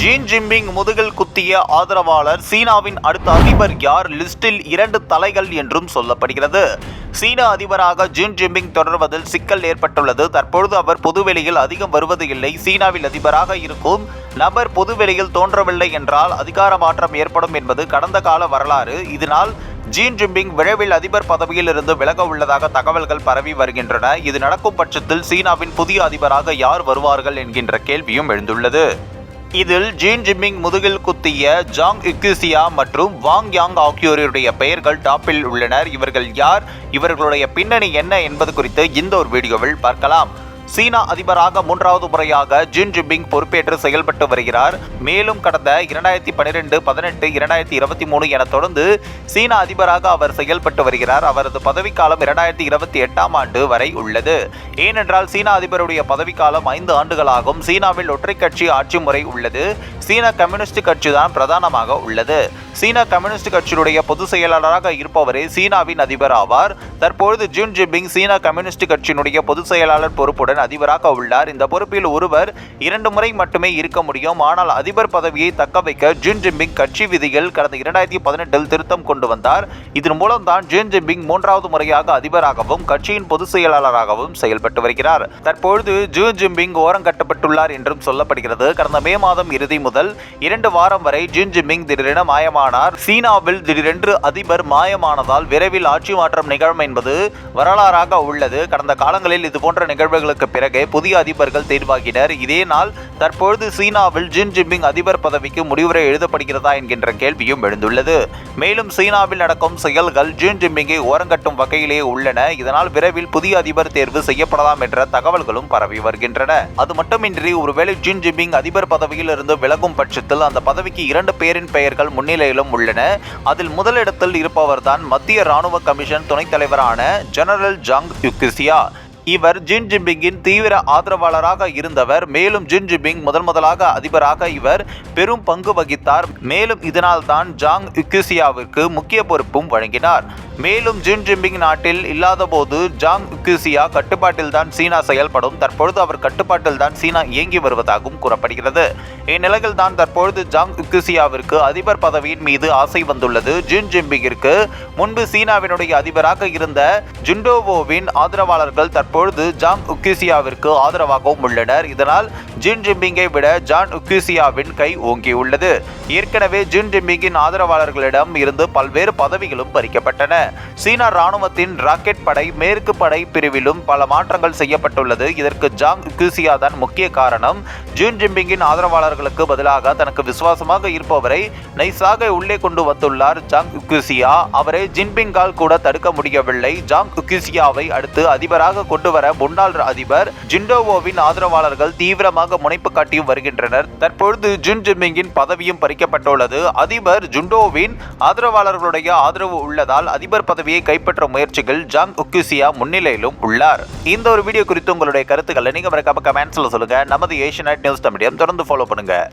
Gene ஜிம்பிங் முதுகில் குத்திய ஆதரவாளர் சீனாவின் அடுத்த அதிபர் யார் லிஸ்டில் இரண்டு தலைகள் என்றும் சொல்லப்படுகிறது. சீன அதிபராக ஜீன் ஜிம்பிங் தொடர்வதில் சிக்கல் ஏற்பட்டுள்ளது. தற்பொழுது அவர் பொதுவெளியில் அதிகம் வருவது இல்லை. சீனாவில் அதிபராக இருக்கும் நபர் பொதுவெளியில் தோன்றவில்லை என்றால் அதிகார மாற்றம் ஏற்படும் என்பது கடந்த கால வரலாறு. இதனால் ஜீன் ஜிம்பிங் விரைவில் அதிபர் பதவியில் இருந்து விலக உள்ளதாக தகவல்கள் பரவி வருகின்றன. இது நடக்கும் பட்சத்தில் சீனாவின் புதிய அதிபராக யார் வருவார்கள் என்கின்ற கேள்வியும் எழுந்துள்ளது. இதில் ஜீன் ஜிம்மிங் முதுகில் குத்திய ஜாங் இக்யூசியா மற்றும் வாங் யாங் ஆகியோருடைய பெயர்கள் டாப்பில் உள்ளனர். இவர்கள் யார்? இவர்களுடைய பின்னணி என்ன என்பது குறித்து இந்த ஒரு வீடியோவில் பார்க்கலாம். சீனா அதிபராக மூன்றாவது முறையாக ஜின் ஜிபிங் பொறுப்பேற்று செயல்பட்டு வருகிறார். மேலும் கடந்த இரண்டாயிரத்தி பன்னிரெண்டு பதினெட்டு இரண்டாயிரத்தி இருபத்தி மூணு என தொடர்ந்து சீனா அதிபராக அவர் செயல்பட்டு வருகிறார். அவரது பதவிக்காலம் இரண்டாயிரத்தி இருபத்தி எட்டாம் ஆண்டு வரை உள்ளது. ஏனென்றால் சீனா அதிபருடைய பதவிக்காலம் ஐந்து ஆண்டுகளாகும். சீனாவில் ஒற்றை கட்சி ஆட்சி முறை உள்ளது. சீன கம்யூனிஸ்ட் கட்சி தான் பிரதானமாக உள்ளது. சீன கம்யூனிஸ்ட் கட்சியுடைய பொதுச் செயலாளராக இருப்பவரே சீனாவின் அதிபர் ஆவார். தற்பொழுது ஜூன் ஜிபிங் சீன கம்யூனிஸ்ட் கட்சியினுடைய பொதுச் செயலாளர் பொறுப்புடன் அதிபராக உள்ளார். இந்த பொறுப்பில் ஒருவர் இரண்டு முறை மட்டுமே இருக்க முடியும். ஆனால் அதிபர் பதவியை தக்க வைக்க ஜூன் ஜிபிங் கட்சி விதிகள் கடந்த இரண்டாயிரத்தி பதினெட்டில் திருத்தம் கொண்டு வந்தார். இதன் மூலம் தான் ஜூன் ஜிபிங் மூன்றாவது முறையாக அதிபராகவும் கட்சியின் பொதுச் செயலாளராகவும் செயல்பட்டு வருகிறார். தற்பொழுது ஜூன் ஓரம் ஓரங்கட்டப்பட்டுள்ளார் என்றும் சொல்லப்படுகிறது. கடந்த மே மாதம் இறுதி முதல் இரண்டு வாரம் வரை ஜின் ஜிமிங் திடீரென மாயமானார். சீனாவில் திடீரென்று அதிபர் மாயமானதால் விரைவில் ஆட்சி மாற்றம் நிகழும் என்பது வரலாறாக உள்ளது. கடந்த காலங்களில் இதுபோன்ற நிகழ்வுகளுக்கு பிறகு புதிய அதிபர்கள் தேர்வாகினர். இதே நாள் தற்பொழுது சீனாவில் ஜின் ஜின்பிங் அதிபர் பதவிக்கு முடிவுரை எழுதப்படுகிறதா என்கின்ற கேள்வியும் எழுந்துள்ளது. மேலும் சீனாவில் நடக்கும் செயல்கள் ஜின் ஜின்பிங்கை ஓரங்கட்டும் வகையிலேயே உள்ளன. இதனால் விரைவில் புதிய அதிபர் தேர்வு செய்யப்படலாம் என்ற தகவல்களும் பரவி வருகின்றன. அது மட்டுமின்றி ஒருவேளை ஜின் ஜின்பிங் அதிபர் பதவியில் இருந்து விலகும் பட்சத்தில் அந்த பதவிக்கு இரண்டு பேரின் பெயர்கள் முன்னிலையிலும் உள்ளன. அதில் முதலிடத்தில் இருப்பவர்தான் மத்திய ராணுவ கமிஷன் துணைத் தலைவரான ஜெனரல் ஜாங் யுக்கிசியா. இவர் ஜின் ஜின்பிங்கின் தீவிர ஆதரவாளராக இருந்தவர். மேலும் ஜின் ஜின்பிங் முதன் முதலாக அதிபராக இவர் பெரும் பங்கு வகித்தார். மேலும் இதனால் தான் ஜாங் யுக்யூசியாவிற்கு முக்கிய பொறுப்பும் வழங்கினார். மேலும் ஜின் ஜின்பிங் நாட்டில் இல்லாதபோது ஜாங் யுக்யூசியா கட்டுப்பாட்டில் தான் சீனா செயல்படும். தற்பொழுது அவர் கட்டுப்பாட்டில்தான் சீனா இயங்கி வருவதாகவும் கூறப்படுகிறது. இந்நிலையில் தான் தற்பொழுது ஜாங் யுக்யூசியாவிற்கு அதிபர் பதவியின் மீது ஆசை வந்துள்ளது. ஜின் ஜின்பிங்கிற்கு முன்பு சீனாவினுடைய அதிபராக இருந்த ஜிண்டோவோவின் ஆதரவாளர்கள் தற்போது தற்பொழுது ஜாங் உக்யூசியாவிற்கு ஆதரவாகவும் உள்ளனர். இதனால் ஜின் ஜிம்பிங்கை விட ஜான் உக்யூசியாவின் கை ஓங்கியுள்ளது. ஏற்கனவே ஜின் ஜிம்பிங்கின் ஆதரவாளர்களிடம் இருந்து பல்வேறு பதவிகளும் பறிக்கப்பட்டன. சீனா ராணுவத்தின் ராக்கெட் படை மேற்கு படை பிரிவிலும் பல மாற்றங்கள் செய்யப்பட்டுள்ளது. இதற்கு ஜாங் உக்யூசியா தான் முக்கிய காரணம். ஜின் ஜிம்பிங்கின் ஆதரவாளர்களுக்கு பதிலாக தனக்கு விசுவாசமாக இருப்பவரை நைஸாக உள்ளே கொண்டு வந்துள்ளார் ஜாங் உக்யூசியா அவரை ஜின்பிங்கால் கூட தடுக்க முடியவில்லை. ஜாங் உக்யூசியாவை அடுத்து அதிபராக கொண்டு வர முன்னாள் அதிபர் ஜிண்டோவோவின் ஆதரவாளர்கள் தீவிரமாக முனைப்பு காட்டியும் வருகின்றனர். தற்பொழுது ஜின் ஜின்பிங்கின் பதவியும் பறிக்கப்பட்டுள்ளது. அதிபர் ஜுண்டோவின் ஆதரவாளர்களுடைய ஆதரவு உள்ளதால் அதிபர் பதவியை கைப்பற்ற முயற்சிகள் ஜாங் உக்யூசியா முன்னிலையிலும் உள்ளார். இந்த ஒரு வீடியோ குறித்து உங்களுடைய கருத்துக்களை நீங்க மறக்காம கமெண்ட்ஸ்ல சொல்லுங்க. நமது ஏஷியநெட் நியூஸ் தமிழியம் தொடர்ந்து ஃபாலோ பண்ணுங்க.